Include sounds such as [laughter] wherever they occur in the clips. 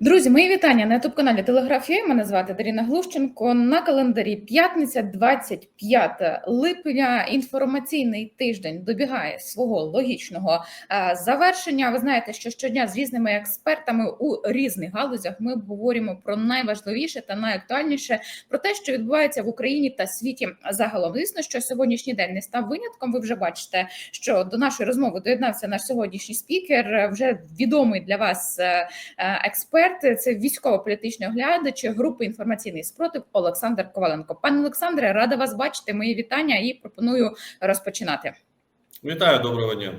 Друзі, мої вітання на youtube каналі Телеграфія. Мене звати Даріна Глущенко. На календарі п'ятниця, 25 липня. Інформаційний тиждень добігає свого логічного е, завершення. Ви знаєте, що щодня з різними експертами у різних галузях ми обговорюємо про найважливіше та найактуальніше про те, що відбувається в Україні та світі загалом. Звісно, що сьогоднішній день не став винятком. Ви вже бачите, що до нашої розмови доєднався наш сьогоднішній спікер, е, вже відомий для вас е, е, експерт. Це військово-політичний оглядач групи інформаційний спротив Олександр Коваленко. Пане Олександре, рада вас бачити. Мої вітання і пропоную розпочинати. Вітаю доброго дня.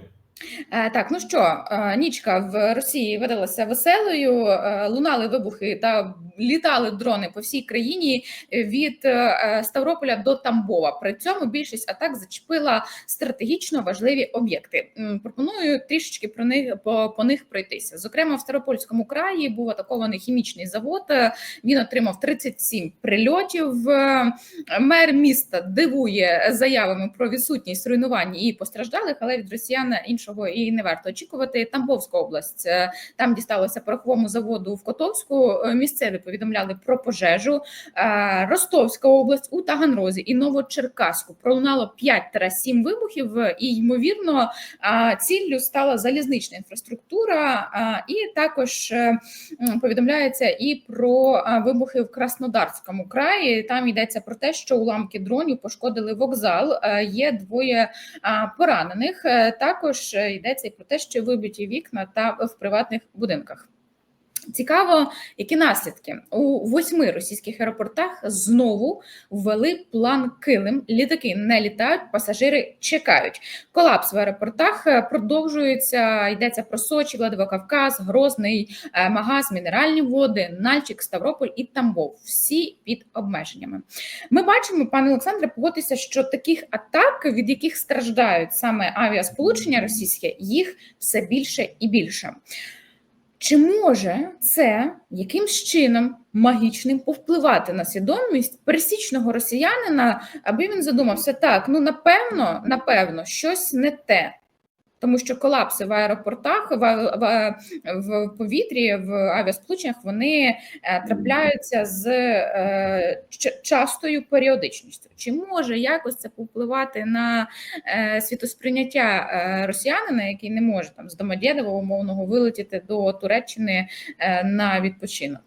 Е, Так, ну що, е, нічка в Росії видалася веселою, е, лунали вибухи та літали дрони по всій країні від Ставрополя до Тамбова. При цьому більшість атак зачепила стратегічно важливі об'єкти. Пропоную трішечки про них по, по них пройтися. Зокрема, в Старопольському краї був атакований хімічний завод. Він отримав 37 прильотів. Мер міста дивує заявами про відсутність руйнувань і постраждалих, але від росіян іншого і не варто очікувати. Тамбовська область е, там дісталося пороховому заводу в Котовську. Е, Місцеві повідомляли про пожежу. Е, Ростовська область у Таганрозі і Новочеркаську пролунало 5-7 вибухів. І ймовірно, ціллю стала залізнична інфраструктура, і також повідомляється і про вибухи в Краснодарському краї. Там йдеться про те, що уламки дронів пошкодили вокзал. Є двоє поранених. Також йдеться і про те, що вибиті вікна та в приватних будинках. Цікаво, які наслідки у восьми російських аеропортах знову ввели план Килим. Літаки не літають, пасажири чекають. Колапс в аеропортах е, продовжується. Йдеться про Сочі, Владивокавказ, Грозний, е, Магаз, Мінеральні води, Нальчик, Ставрополь і Тамбов. Всі під обмеженнями. Ми бачимо, пане Олександре, погодьтеся, що таких атак, від яких страждають саме авіасполучення російське, їх все більше і більше. Чи може це якимсь чином магічним повпливати на свідомість пересічного росіянина, аби він задумався так: ну напевно, напевно, щось не те. Тому що колапси в аеропортах, в, в, в повітрі, в авіасполученнях вони е, трапляються з е, частою періодичністю. Чи може якось це повпливати на е, світосприйняття е, росіянина, який не може там з Домодєдова умовного вилетіти до Туреччини е, на відпочинок?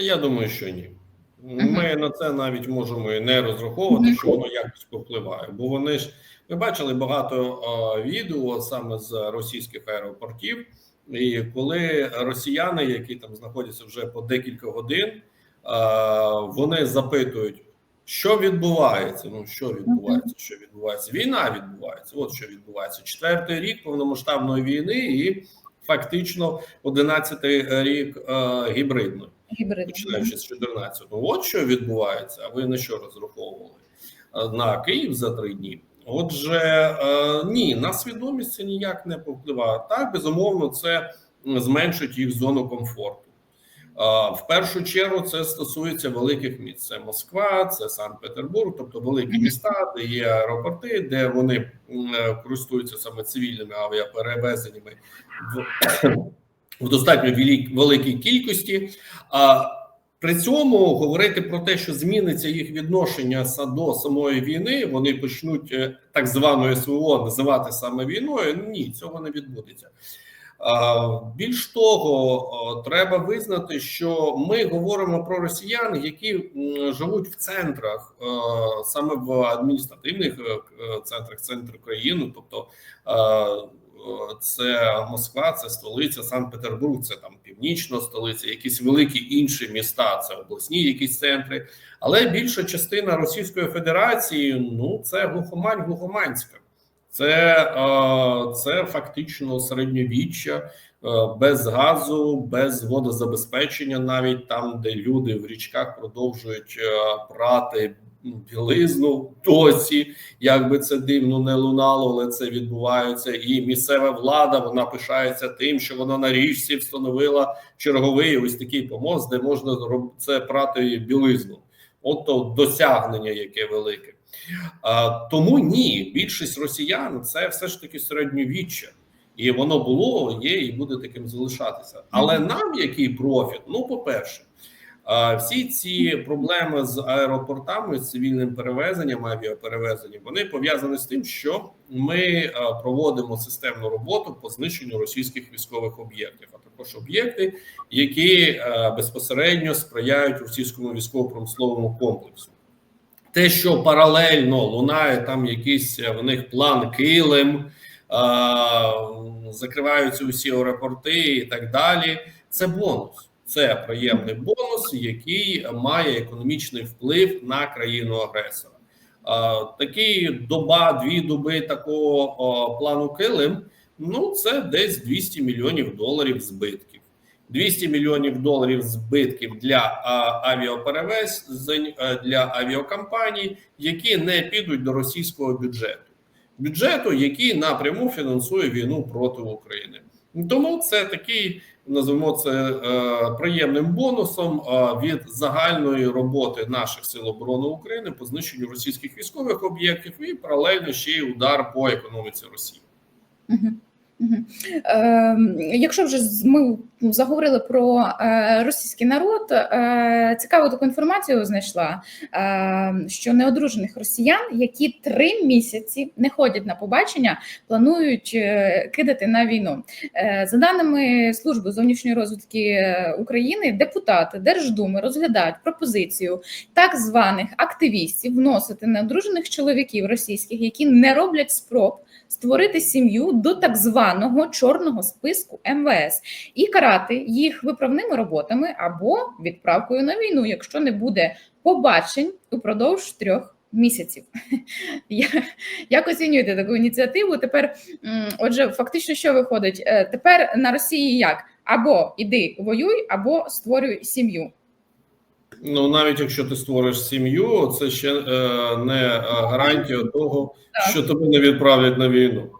Я думаю, що ні. Ми на це навіть можемо і не розраховувати, що воно якось повпливає. Бо вони ж ми бачили багато а, відео саме з російських аеропортів, і коли росіяни, які там знаходяться вже по декілька годин, а, вони запитують, що відбувається. Ну що відбувається? Що відбувається? Війна відбувається. От що відбувається. Четвертий рік повномасштабної війни, і фактично одинадцятий рік а, гібридної. Починаючи з 14-го. От що відбувається. А ви на що розраховували? Е, На Київ за три дні. Отже, е, ні, на свідомість це ніяк не повпливає. Так, безумовно, це зменшить їх зону комфорту. Е, В першу чергу це стосується великих міст. Це Москва, це Санкт-Петербург, тобто великі міста, де є аеропорти, де вони користуються саме цивільними авіаперевезеннями в, достатньо великій кількості. А при цьому говорити про те, що зміниться їх відношення до самої війни, вони почнуть е, так звану СВО називати саме війною. Ні, цього не відбудеться. Більш того, треба визнати, що ми говоримо про росіян, які живуть в центрах, е, саме в адміністративних е, центрах центру країни, тобто це Москва, це столиця, Санкт-Петербург, це там північна столиця, якісь великі інші міста, це обласні якісь центри. Але більша частина Російської Федерації ну це глухомань, глухоманська. Це, е, це фактично середньовіччя е, без газу, без водозабезпечення, навіть там, де люди в річках продовжують е, прати білизну досі, як би це дивно не лунало, але це відбувається. І місцева влада вона пишається тим, що вона на річці встановила черговий ось такий помост, де можна це прати білизну. От то досягнення, яке велике. А, тому ні, більшість росіян це все ж таки середньовіччя. і воно було, є і буде таким залишатися. Але нам який профіт? Ну, по-перше, всі ці проблеми з аеропортами, з цивільним перевезенням, авіаперевезенням, вони пов'язані з тим, що ми проводимо системну роботу по знищенню російських військових об'єктів, а також об'єкти, які безпосередньо сприяють російському військово-промисловому комплексу. Те, що паралельно лунає там якийсь е, в них план килим, закриваються усі аеропорти і так далі. Це бонус. Це приємний бонус, який має економічний вплив на країну агресора. А, Такий доба, дві доби такого плану килим. Ну це десь 200 мільйонів доларів збитків. 200 мільйонів доларів збитків для авіаперевезень для авіакомпаній, які не підуть до російського бюджету, бюджету, який напряму фінансує війну проти України. Тому це такий називаємо це е, приємним бонусом е, від загальної роботи наших сил оборони України по знищенню російських військових об'єктів і паралельно ще й удар по економіці Росії. Мгм. Мгм. Е, якщо вже ми заговорили про е, російський народ, е, цікаву таку інформацію знайшла, е, що неодружених росіян, які три місяці не ходять на побачення, планують е, кидати на війну. За даними служби зовнішньої розвідки е, України, депутати Держдуми розглядають пропозицію так званих активістів вносити неодружених чоловіків російських, які не роблять спроб створити сім'ю до так званого чорного списку МВС і карати їх виправними роботами або відправкою на війну, якщо не буде побачень упродовж трьох місяців. [laughs] Як оцінюєте таку ініціативу? Тепер, отже, фактично, що виходить? Е, Тепер на Росії як? Або іди воюй, або створюй сім'ю. Ну навіть якщо ти створиш сім'ю, це ще е, не е, гарантія того, Так. що тебе не відправлять на війну.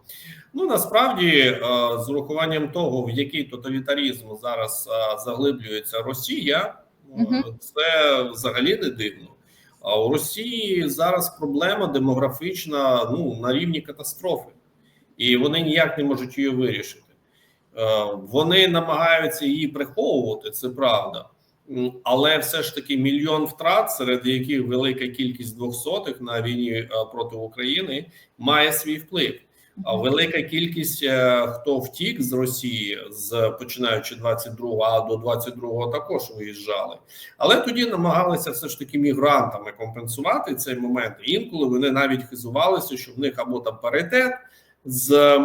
Ну насправді, е, з урахуванням того, в який тоталітарізм зараз е, заглиблюється Росія, е, це взагалі не дивно. А у Росії зараз проблема демографічна ну на рівні катастрофи, і вони ніяк не можуть її вирішити. Е, Вони намагаються її приховувати, це правда. Але все ж таки мільйон втрат, серед яких велика кількість двохсотих на війні е, проти України, має свій вплив. А велика кількість е, хто втік з Росії з починаючи 22 а до 22-го також виїжджали, але тоді намагалися все ж таки мігрантами компенсувати цей момент. Інколи вони навіть хизувалися, що в них або там паритет з е,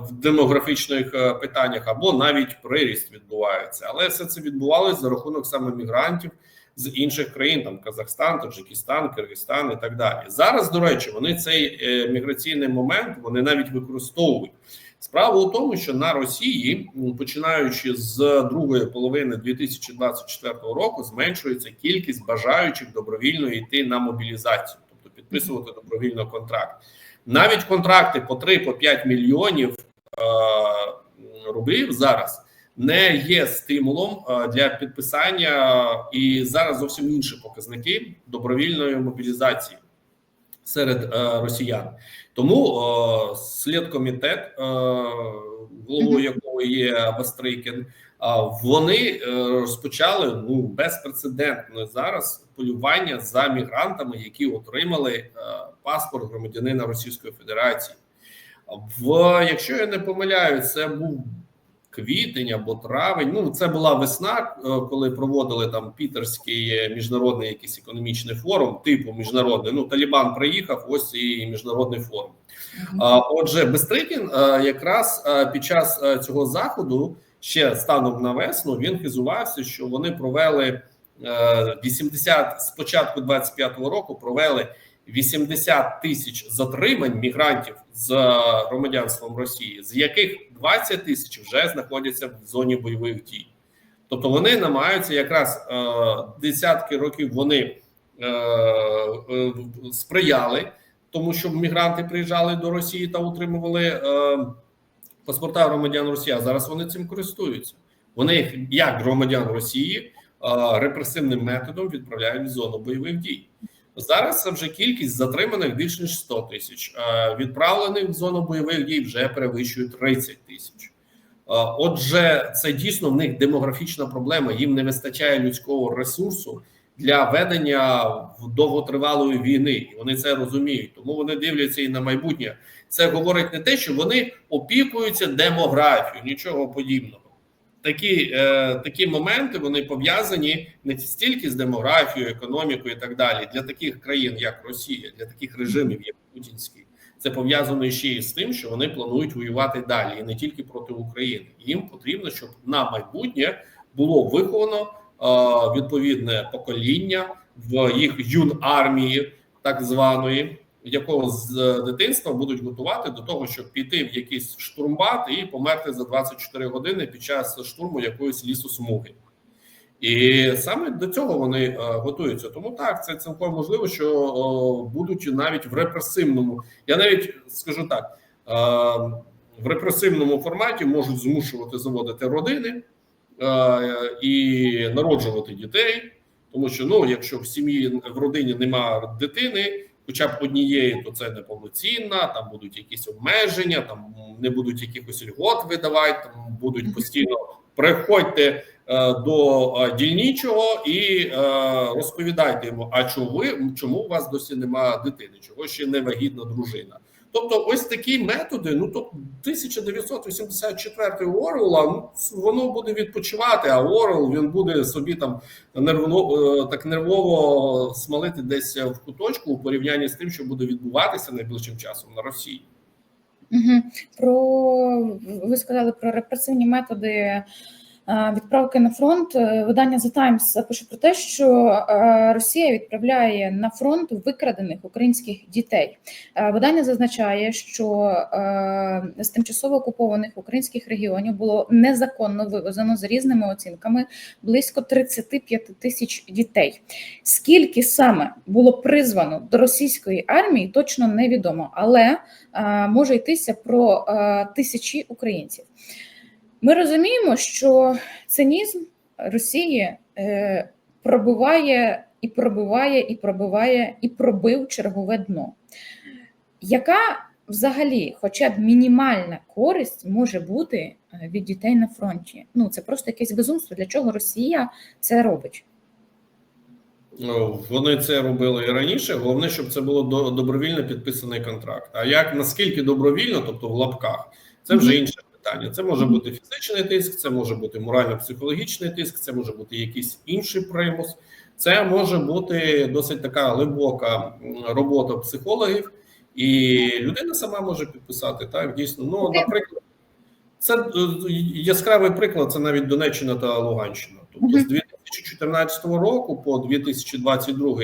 в демографічних е, питаннях, або навіть приріст відбувається. Але все це відбувалося за рахунок саме мігрантів з інших країн, там Казахстан, Таджикистан, Киргизстан і так далі. Зараз, до речі, вони цей е, міграційний момент вони навіть використовують. Справа у тому, що на Росії, починаючи з другої половини 2024 року, зменшується кількість бажаючих добровільно йти на мобілізацію, тобто підписувати добровільно контракт. Навіть контракти по 3-5 мільйонів е, рублів зараз не є стимулом е, для підписання, і зараз зовсім інші показники добровільної мобілізації серед е, росіян. Тому е, слідкомітет, е, головою якого є Бастрикін, вони розпочали ну безпрецедентне зараз полювання за мігрантами, які отримали е, паспорт громадянина Російської Федерації. В якщо я не помиляю, це був квітень або травень. Ну це була весна, е, коли проводили там пітерський міжнародний якийсь економічний форум, типу міжнародний. Ну Талібан приїхав, ось і міжнародний форум. А, Отже, Бестрикін е, якраз е, під час е, цього заходу, ще станом на весну, він хизувався, що вони провели е, 80, з початку 25-го року провели 80 тисяч затримань мігрантів з е, громадянством Росії, з яких 20 тисяч вже знаходяться в зоні бойових дій. Тобто вони намагаються якраз е, десятки років вони е, е, сприяли тому, що мігранти приїжджали до Росії та утримували е, паспорта громадян Росії. А зараз вони цим користуються. Вони їх як громадян Росії е, репресивним методом відправляють в зону бойових дій. Зараз вже кількість затриманих більш ніж 100 тисяч, е, відправлених в зону бойових дій вже перевищує 30 тисяч. Е, Отже, це дійсно в них демографічна проблема. Їм не вистачає людського ресурсу для ведення довготривалої війни, і вони це розуміють. Тому вони дивляться і на майбутнє. Це говорить не те, що вони опікуються демографією, нічого подібного. Такі, е, такі моменти вони пов'язані не стільки з демографією, економікою і так далі. Для таких країн, як Росія, для таких режимів, як Путінський, це пов'язано ще й з тим, що вони планують воювати далі, і не тільки проти України. Їм потрібно, щоб на майбутнє було виховано е, відповідне покоління в їх юнармії, так званої, якого з е, дитинства будуть готувати до того, щоб піти в якийсь штурмбат і померти за 24 години під час штурму якоїсь лісосмуги. І саме до цього вони е, готуються. Тому так, це цілком можливо, що будуть навіть в репресивному. Я навіть скажу так: е, в репресивному форматі можуть змушувати заводити родини і народжувати дітей. Тому що ну, якщо в сім'ї в родині немає дитини, хоча б однієї, то це неповноцінна, там будуть якісь обмеження, там не будуть якихось льгот видавати, там будуть постійно приходьте е, до е, дільничого і е, розповідайте йому, а чому чому у вас досі немає дитини, чого ще не вагітна дружина. Тобто, ось такі методи. Ну то 1984 Орвелла, ну воно буде відпочивати. А Орвел він буде собі там нервно е, так нервово смалити десь в куточку у порівнянні з тим, що буде відбуватися найближчим часом на Росії. Угу. Про ви сказали про репресивні методи відправки на фронт. Е, Видання The Times пише про те, що е, Росія відправляє на фронт викрадених українських дітей. Е, Видання зазначає, що е, з тимчасово окупованих українських регіонів було незаконно вивезено за різними оцінками близько 35 тисяч дітей. Скільки саме було призвано до російської армії, точно невідомо, але е, може йтися про е, тисячі українців. Ми розуміємо, що цинізм Росії е, пробиває і пробиває, і пробиває, і пробив чергове дно. Яка взагалі, хоча б мінімальна користь може бути е, від дітей на фронті? Ну це просто якесь безумство. Для чого Росія це робить? Ну, Вони це робили і раніше. Головне, щоб це було добровільно підписаний контракт. А як наскільки добровільно, тобто в лапках, це вже Мгм. Питання. Це може бути фізичний тиск, це може бути морально-психологічний тиск, це може бути якийсь інший примус. Це може бути досить така глибока робота психологів, і людина сама може підписати. Так, дійсно. Ну, наприклад, це е, яскравий приклад. Це навіть Донеччина та Луганщина. Тобто, з 2014 року по 2022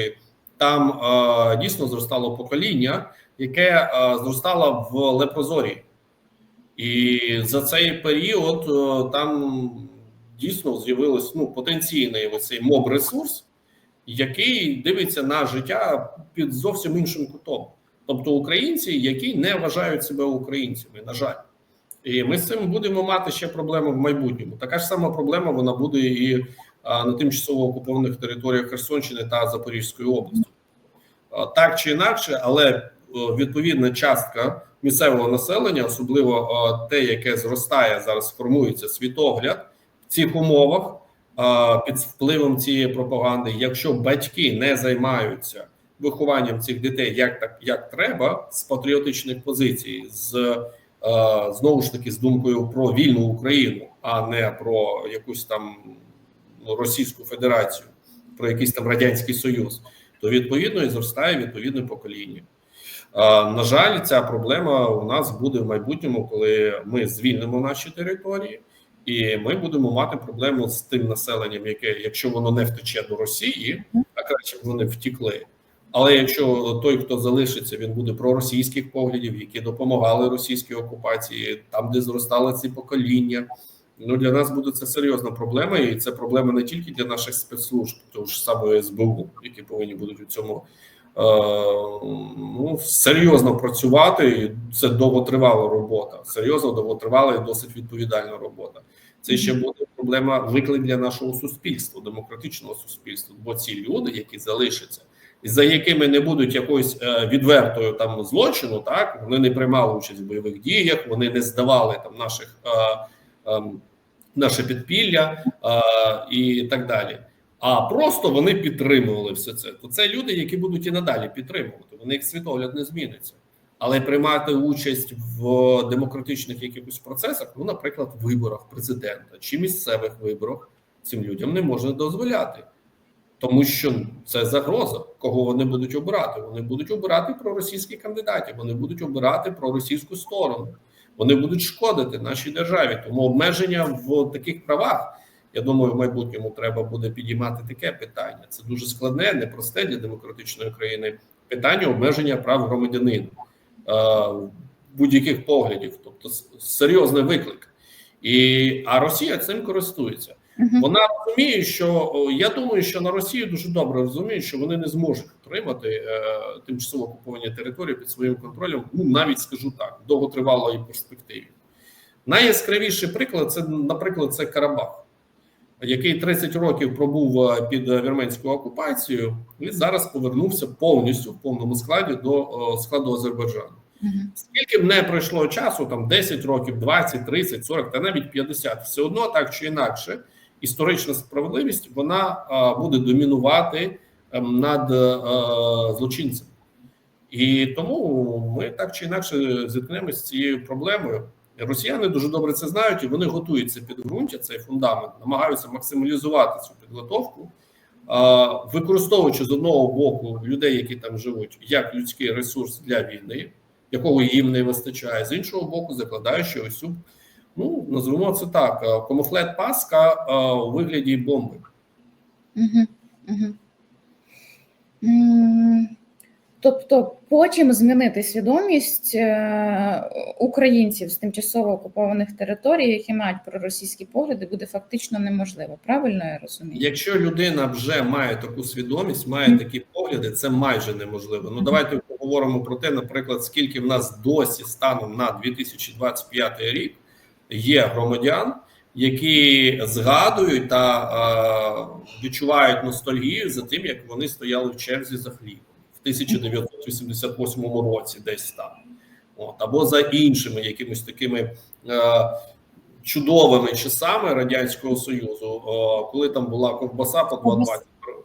там е, дійсно зростало покоління, яке е, зростало в лепрозорі. І за цей період е, там дійсно з'явилось ну, потенційний оцей моб ресурс, який дивиться на життя під зовсім іншим кутом. Тобто українці, які не вважають себе українцями, на жаль. І ми з цим будемо мати ще проблему в майбутньому. Така ж сама проблема вона буде і на тимчасово окупованих територіях Херсонщини та Запорізької області. Так чи інакше, але відповідна частка місцевого населення, особливо те, яке зростає зараз, формується світогляд в цих умовах а, під впливом цієї пропаганди. Якщо батьки не займаються вихованням цих дітей як так, як треба, з патріотичних позицій, з е, знову ж таки з думкою про вільну Україну, а не про якусь там ну, Російську Федерацію, про якийсь там радянський союз, то відповідно і зростає відповідне покоління. На жаль, ця проблема у нас буде в майбутньому, коли ми звільнимо наші території, і ми будемо мати проблему з тим населенням, яке, якщо воно не втече до Росії, а краще б вони втікли. Але якщо той, хто залишиться, він буде проросійських поглядів, які допомагали російській окупації, там, де зростали ці покоління. Ну для нас буде це серйозна проблема, і це проблема не тільки для наших спецслужб, того ж самої СБУ, які повинні будуть у цьому ну, серйозно працювати. І Це довготривала робота, серйозно довготривала і досить відповідальна робота. Це ще буде проблема виклик для нашого суспільства, демократичного суспільства. Бо ці люди, які залишаться, за якими не будуть якоюсь е, відвертою там злочину, так вони не приймали участь в бойових діях, вони не здавали там наших е, е, наше підпілля е, і так далі. А просто вони підтримували все це. То це люди, які будуть і надалі підтримувати. Вони їх світогляд не зміниться. Але приймати участь в демократичних якихось процесах, ну, наприклад, виборах президента чи місцевих виборах, цим людям не можна дозволяти, тому що це загроза, кого вони будуть обирати. Вони будуть обирати проросійських кандидатів, вони будуть обирати проросійську сторону, вони будуть шкодити нашій державі. Тому обмеження в таких правах. Я думаю, в майбутньому треба буде підіймати таке питання. Це дуже складне, непросте для демократичної країни питання обмеження прав громадянина е, будь-яких поглядів, тобто серйозний виклик. І а Росія цим користується. Вона розуміє, що я думаю, що на Росію дуже добре розуміють, що вони не зможуть отримати е, тимчасово окуповані території під своїм контролем. Ну навіть скажу так, довготривалої перспективі. Найяскравіший приклад це, наприклад, це Карабах, який 30 років пробув е, під е, вірменською окупацією, і зараз повернувся повністю в повному складі до е, складу Азербайджану. Скільки б не пройшло часу, там 10 років, 20, 30, 40 та навіть 50, все одно так чи інакше, історична справедливість вона буде домінувати ем, над злочинцем. І тому ми так чи інакше зіткнемося з цією проблемою. Росіяни дуже добре це знають, і вони готують це підґрунтя, цей фундамент, намагаються максималізувати цю підготовку, використовуючи з одного боку людей, які там живуть, як людський ресурс для війни, якого їм не вистачає, з іншого боку, закладаючи ось цю, ну назвемо це так: е, камуфлет паска е, у вигляді бомби. Мгм. Мгм. Тобто потім змінити свідомість е, українців з тимчасово окупованих територій, які мають проросійські погляди, буде фактично неможливо. Правильно я розумію? Якщо людина вже має таку свідомість, має такі погляди, це майже неможливо. Ну давайте поговоримо про те, наприклад, скільки в нас досі станом на 2025 рік є громадян, які згадують та е, відчувають ностальгію за тим, як вони стояли в черзі за хлібом в 1988 році, десь там, от або за іншими якимись такими. Е, Чудовими часами радянського союзу, о, коли там була ковбаса по 2,20.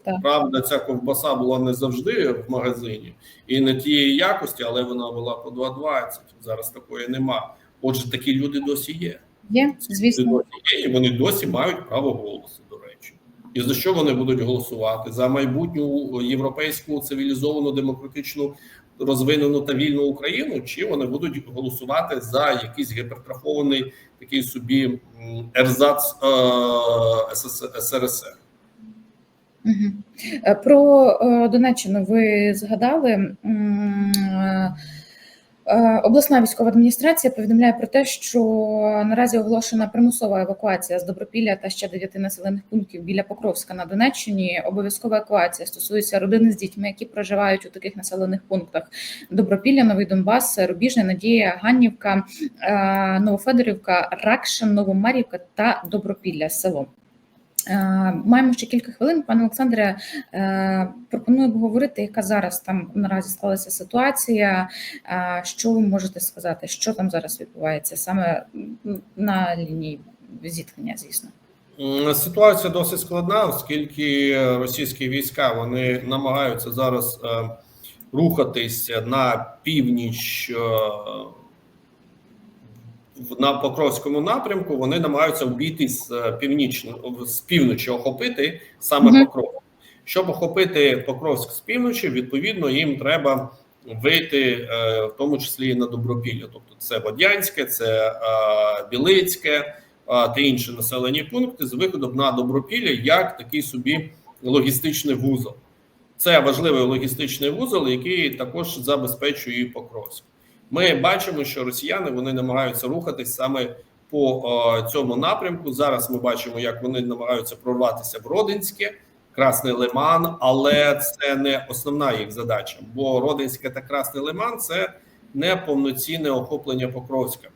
Так. Правда, ця ковбаса була не завжди в магазині і не тієї якості, але вона була по 2,20. Зараз такої нема. Отже, такі люди досі є. Є, звісно. досі є, і вони досі мають право голосу. І за що вони будуть голосувати? За майбутню європейську цивілізовану демократичну розвинену та вільну Україну, чи вони будуть голосувати за якийсь гіпертрафований такий собі ерзац е, СРСР? Е, Про е, Донеччину ви згадали. Е, Обласна військова адміністрація повідомляє про те, що наразі оголошена примусова евакуація з Добропілля та ще дев'яти населених пунктів біля Покровська на Донеччині. Обов'язкова евакуація стосується родини з дітьми, які проживають у таких населених пунктах: Добропілля, Новий Донбас, Рубіжне, Надія, Ганнівка, е, Новофедорівка, Ракшин, Новомарівка та Добропілля село. Е, Маємо ще кілька хвилин. Пане Олександре, е, пропоную обговорити, яка зараз там наразі склалася ситуація. Е, Що ви можете сказати, що там зараз відбувається саме на лінії зіткнення, звісно. Ситуація досить складна, оскільки російські війська вони намагаються зараз рухатись на північ на Покровському напрямку. Вони намагаються вбійти з е, північно з півночі, охопити саме Мгм. Покров. Щоб охопити Покровськ з півночі, відповідно їм треба вийти, е, в тому числі і на Добропілля. Тобто, це Водянське, це е, Білицьке та інші населені пункти з виходом на Добропілля як такий собі логістичний вузол. Це важливий логістичний вузол, який також забезпечує і Покровськ. Ми бачимо, що росіяни вони намагаються рухатись саме по е, цьому напрямку. Зараз ми бачимо, як вони намагаються прорватися в Родинське, Красний Лиман, але це не основна їх задача, бо Родинське та Красний Лиман це не повноцінне охоплення Покровська.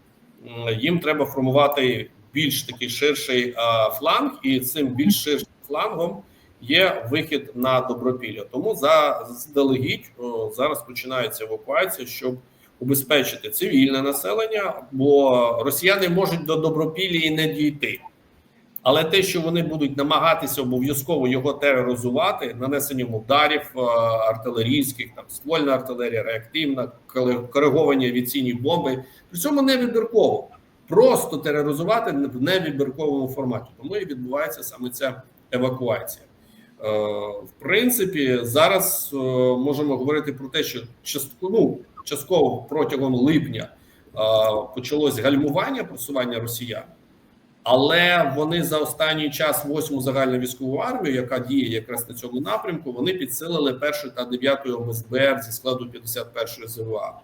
Їм треба формувати більш такий ширший а, фланг, і цим більш ширшим флангом є вихід на добропілля. Тому заздалегідь о, зараз починається евакуація, щоб убезпечити цивільне населення, бо росіяни можуть до добропілля не дійти. Але те, що вони будуть намагатися обов'язково його тероризувати, нанесенням ударів е, артилерійських, там ствольна артилерія, реактивна, кориговані авіаційні бомби, при цьому не вибірково, просто тероризувати в невибірковому форматі. Тому і відбувається саме ця евакуація. Е, В принципі, зараз е, можемо говорити про те, що частково, ну, частково протягом липня е, почалось гальмування просування росіян. Але вони за останній час восьму загальну військову армію, яка діє якраз на цьому напрямку, вони підсилили першу та дев'яту ОБСБР зі складу 51-ї ЗВА.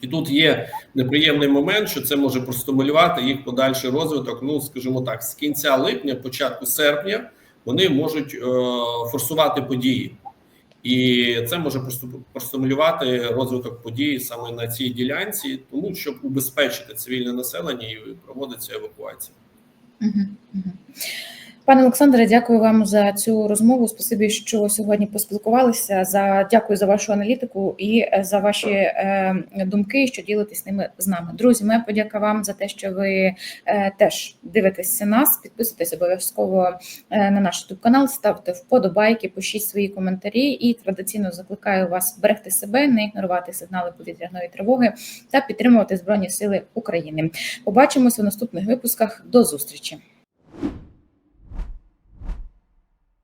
І тут є неприємний момент, що це може простимулювати їх подальший розвиток. Ну, скажімо так, з кінця липня, початку серпня, вони можуть е, форсувати події, і це може простимулювати розвиток подій саме на цій ділянці, тому щоб убезпечити цивільне населення і проводиться евакуація. Угу, мгм. Пане Олександре, дякую вам за цю розмову. Спасибі, що сьогодні поспілкувалися. За дякую за вашу аналітику і е, за ваші е, думки, що ділитесь ними з нами. Друзі, моя подяка вам за те, що ви е, теж дивитеся нас. Підписуйтесь обов'язково е, на наш youtube канал, ставте вподобайки, пишіть свої коментарі. І традиційно закликаю вас берегти себе, не ігнорувати сигнали повітряної тривоги та підтримувати Збройні Сили України. Побачимося у наступних випусках. До зустрічі.